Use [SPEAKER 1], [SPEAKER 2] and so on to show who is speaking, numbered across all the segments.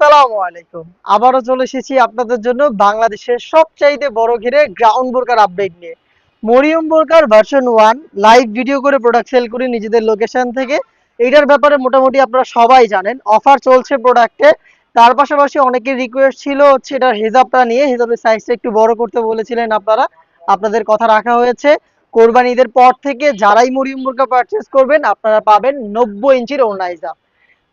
[SPEAKER 1] আসসালামু আলাইকুম। আবারও চলে এসেছি আপনাদের জন্য বাংলাদেশের সবচাইতে বড় ঘিরে গ্রাউন্ড বোরকার আপডেট নিয়ে। মরিয়ম বোরকার ভার্সন ওয়ান লাইভ ভিডিও করে প্রোডাক্ট সেল করি নিজেদের লোকেশন থেকে। এইটার ব্যাপারে মোটামুটি আপনারা সবাই জানেন। অফার চলছে প্রোডাক্টে তার পাশাপাশি অনেকের রিকোয়েস্ট ছিল হচ্ছে এটার হিজাবটা নিয়ে। হিজাবের সাইজটা একটু বড় করতে বলেছিলেন আপনারা। আপনাদের কথা রাখা হয়েছে। কোরবানি ঈদের পর থেকে যারাই মরিয়ম বোরকা পারচেস করবেন, আপনারা পাবেন নব্বই ইঞ্চির ওনা হিজাব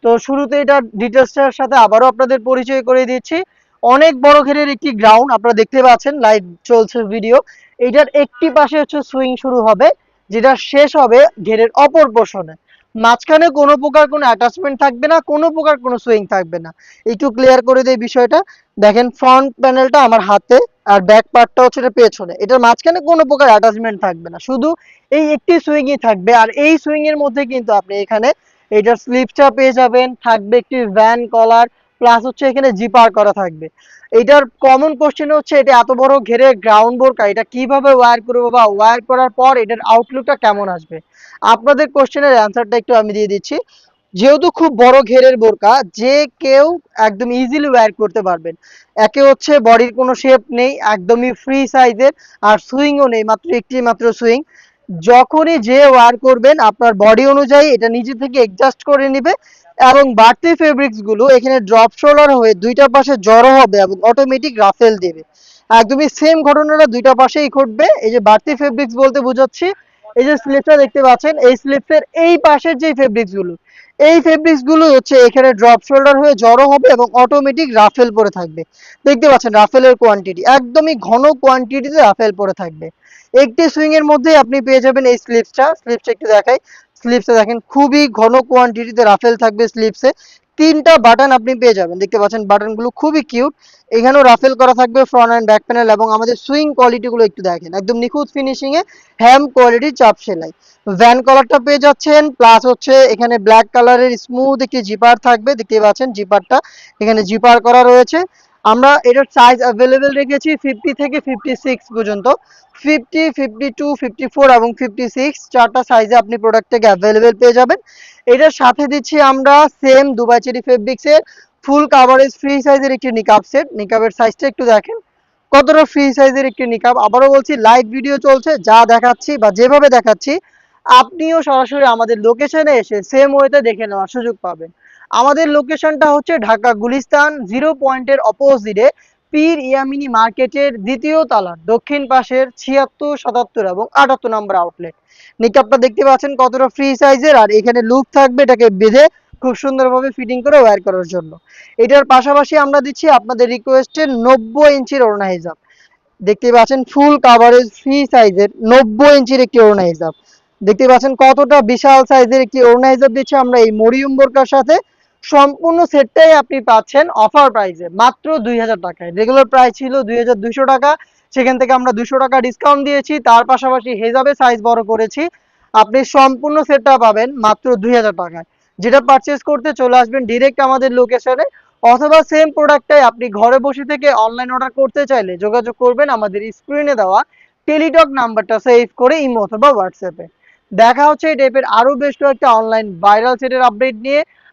[SPEAKER 1] তো শুরুতে এটা ডিটেলসটার সাথে আবারও আপনাদের পরিচয় করে দিচ্ছি। অনেক বড় ঘেরের একটি গ্রাউন্ড আপনারা দেখতে পাচ্ছেন লাইভ চলছে ভিডিও এটার একটি পাশে হচ্ছে সুইং শুরু হবে, যেটা শেষ হবে ঘেরের অপর পোর্শনে মাঝখানে কোনো প্রকার কোনো অ্যাটাচমেন্ট থাকবে না, কোনো প্রকার কোনো সুইং থাকবে না। একটু ক্লিয়ার করে দেই বিষয়টা। দেখেন ফ্রন্ট প্যানেলটা আমার হাতে, আর ব্যাক পার্টটা হচ্ছে পেছনে। এটার মাঝখানে কোনো প্রকার অ্যাটাচমেন্ট থাকবে না। শুধু এই একটি সুইংই থাকবে, আর এই সুইং এর মধ্যে কিন্তু আপনি এখানে এটার স্লিপটা পেয়ে যাবেন, থাকবে একটি ভ্যান কলার প্লাস হচ্ছে এখানে জিপার করা থাকবে। এটার কমন কোশ্চেন হচ্ছে এটা এত বড় ঘেরে গ্রাউন্ড বোরকা এটা কীভাবে ওয়্যার করব বা ওয়্যার করার পর এটার আউটলুকটা কেমন আসবে? আপনাদের কোশ্চেনের অ্যান্সারটা একটু আমি দিয়ে দিচ্ছি। যেহেতু খুব বড় ঘেরের বোরকা, যে কেউ একদম ইজিলি ওয়্যার করতে পারবেন। একে হচ্ছে বডির কোনো শেপ নেই, একদমই ফ্রি সাইজের আর সুইংও নেই, মাত্র একটি মাত্র সুইং যখনই যে ওয়ার করবেন, আপনার বডি অনুযায়ী এটা নিজে থেকে অ্যাডজাস্ট করে নেবে এবং বাড়তি ফেব্রিক্সগুলো এখানে ড্রপ শোল্ডার হয়ে দুইটা পাশে জড়ো হবে এবং অটোমেটিক রাফেল দেবে। একদমই সেম ঘটনাটা দুইটা পাশেই ঘটবে। এই যে বাড়তি ফেব্রিক্স বলতে বোঝাচ্ছি, এই যে স্লিপটা দেখতে পাচ্ছেন, এই স্লিপের এই পাশের যে ফেব্রিক্সগুলো এই ফেব্রিক্সগুলো হচ্ছে এখানে ড্রপ শোল্ডার হয়ে জড়ো হবে এবং অটোমেটিক রাফেল পরে থাকবে। দেখতে পাচ্ছেন রাফেলের কোয়ান্টিটি একদমই ঘন কোয়ান্টিটিতে রাফেল পরে থাকবে। একটি সুইং এর মধ্যে আপনি পেয়ে যাবেন এই স্লিপসটা স্লিপসটা একটু দেখাই। স্লিপসে দেখেন, খুবই ঘন কোয়ান্টিটিতে রাফেল থাকবে স্লিপসে তিনটা বাটন আপনি পেয়ে যাবেন। দেখতে পাচ্ছেন বাটনগুলো খুবই কিউট এখানেও রাফেল করা থাকবে ফ্রন্ট অ্যান্ড ব্যাক প্যানেল এবং আমাদের সুইং কোয়ালিটিগুলো একটু দেখেন। একদম নিখুঁত ফিনিশিং এ হ্যাম কোয়ালিটির চাপ সেলাই। ভ্যান কলারটা পেয়ে যাচ্ছেন প্লাস হচ্ছে এখানে ব্ল্যাক কালারের স্মুথ একটি জিপার থাকবে। দেখতে পাচ্ছেন জিপারটা এখানে জিপার করা রয়েছে। আমরা এটার সাইজ অ্যাভেলেবেল রেখেছি ফিফটি থেকে ফিফটি সিক্স পর্যন্ত। Fifty fifty two fifty four এবং ফিফটি সিক্স চারটা সাইজে আপনি প্রোডাক্ট থেকে অ্যাভেলেবেল পেয়ে যাবেন। এটার সাথে দিচ্ছি আমরা সেম দুবাই চেরি ফেব্রিক্সের ফুল কাভারেজ ফ্রি সাইজের একটি নিকাব সেট নিকাবের সাইজটা একটু দেখেন। কতটা ফ্রি সাইজের একটি নিকাব আবারও বলছি লাইভ ভিডিও চলছে। যা দেখাচ্ছি বা যেভাবে দেখাচ্ছি, আপনিও সরাসরি আমাদের লোকেশনে এসে সেম ওয়েতে দেখে নেওয়ার সুযোগ পাবেন। আমাদের লোকেশনটা হচ্ছে ঢাকা গুলিস্তান জিরো পয়েন্টের অপোজিটে পীর ইয়ামিনী মার্কেটের দ্বিতীয় তালা, দক্ষিণ পাশের ছিয়াত্তর, সাতাত্তর এবং আটাত্তর নম্বর আউটলেট নিকাবটা দেখতে পাচ্ছেন কতটা ফ্রি সাইজের আর এখানে লুক থাকবে এটাকে বেঁধে খুব সুন্দরভাবে ফিটিং করে ওয়্যার করার জন্য। এটার পাশাপাশি আমরা দিচ্ছি আপনাদের রিকোয়েস্টের নব্বই ইঞ্চির ওড়না হিজাব। দেখতে পাচ্ছেন ফুল কাভারেজ ফ্রি সাইজের নব্বই ইঞ্চির একটি ওড়না হিজাব। দেখতে পাচ্ছেন কতটা বিশাল সাইজের একটি ওড়না হিজাব দিচ্ছি আমরা এই মরিয়ম বোরকার সাথে। সম্পূর্ণ সেটটাই আপনি পাচ্ছেন অফার প্রাইসে মাত্র দুই হাজার টাকায়। রেগুলার প্রাইস ছিল দুই হাজার দুইশো টাকা। সেখান থেকে আমরা দুশো টাকা ডিসকাউন্ট দিয়েছি। তার পাশাপাশি হেজাবে সাইজ বড় করেছি। আপনি সম্পূর্ণ সেটটা পাবেন মাত্র দুই হাজার টাকায়। যেটা পারচেস করতে চলে আসবেন ডিরেক্ট আমাদের লোকেশনে অথবা সেম প্রোডাক্টটাই আপনি ঘরে বসে থেকে অনলাইন অর্ডার করতে চাইলে যোগাযোগ করবেন আমাদের স্ক্রিনে দেওয়া টেলিটক নাম্বারটা সেভ করে ইমো অথবা হোয়াটসঅ্যাপে দেখা হচ্ছে এই টাইপের আরও বেশ কয়েকটা অনলাইন ভাইরাল সেটের আপডেট নিয়ে।